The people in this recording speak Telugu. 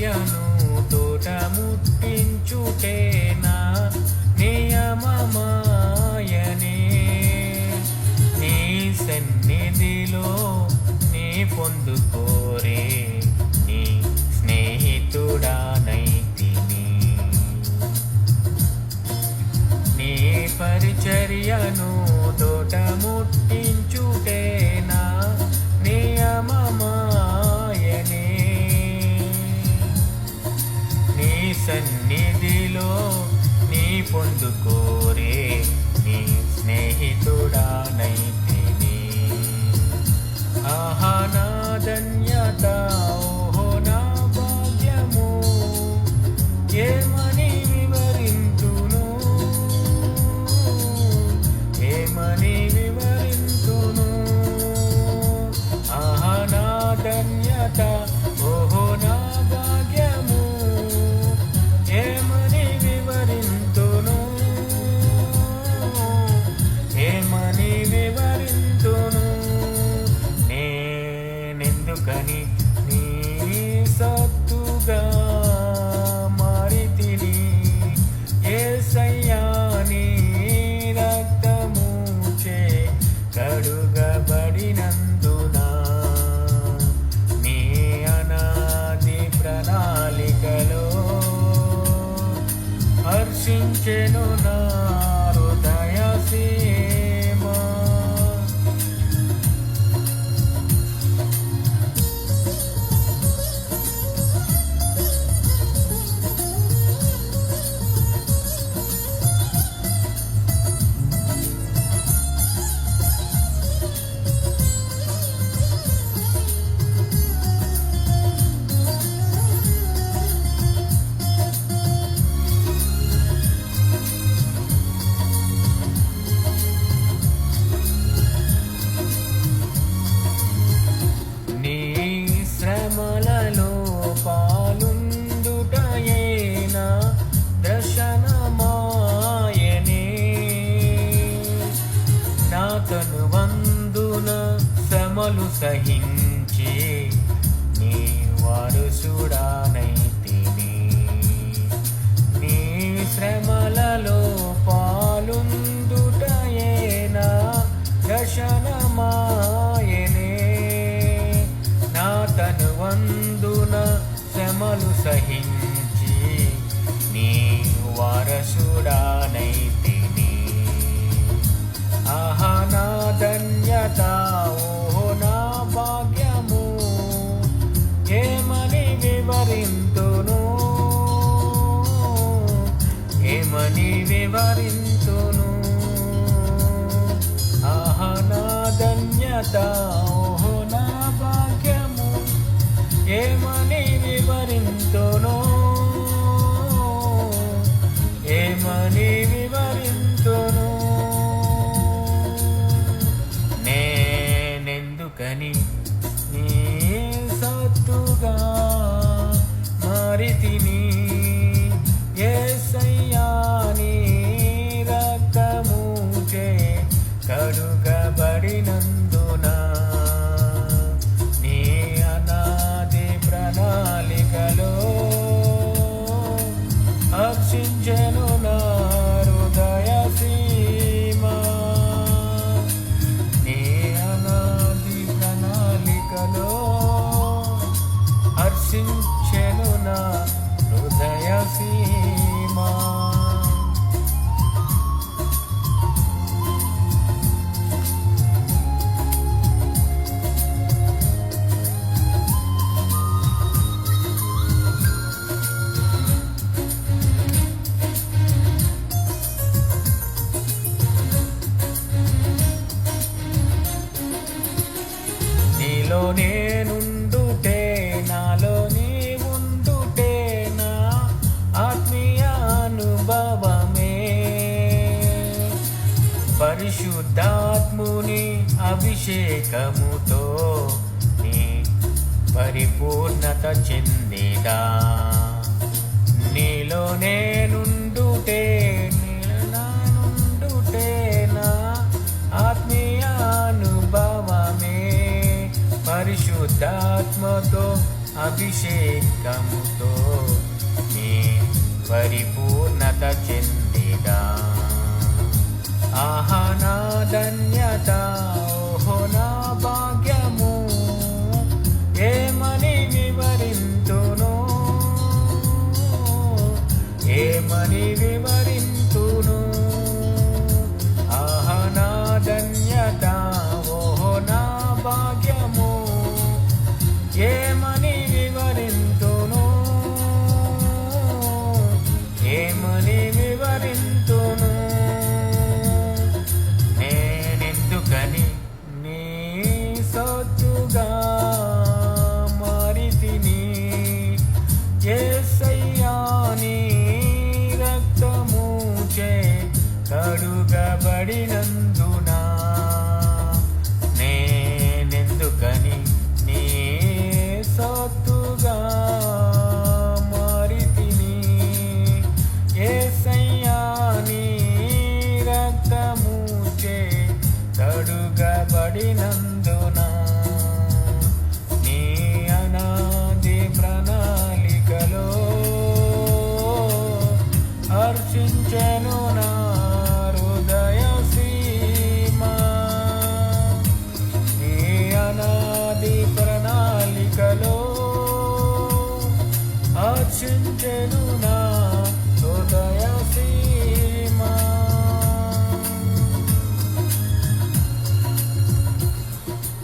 దివ్యను తోట ముట్టించుటేనా సన్నిధిలో నీ పొందుకోరే నీ స్నేహితుడానైతే ఆహా నా ధన్యత ఓహో నా భాగ్యము. ఏమని వందున శమలు సహించి నీ వారుసుడానైతిని నీ శ్రమలలో పాలుందుటయేనా దర్శనమాయనే. నా తను వందున శ్రమలు సహించి した。పరిశుద్ధాత్ముని అభిషేకముతో నీ పరిపూర్ణత చెందిదా నీలో నేనుండుటే నీలనానుండుటే నా ఆత్మీయానుభవమే పరిశుద్ధాత్మతో అభిషేకముతో నీ పరిపూర్ణత చెంది వెనుకబడినందున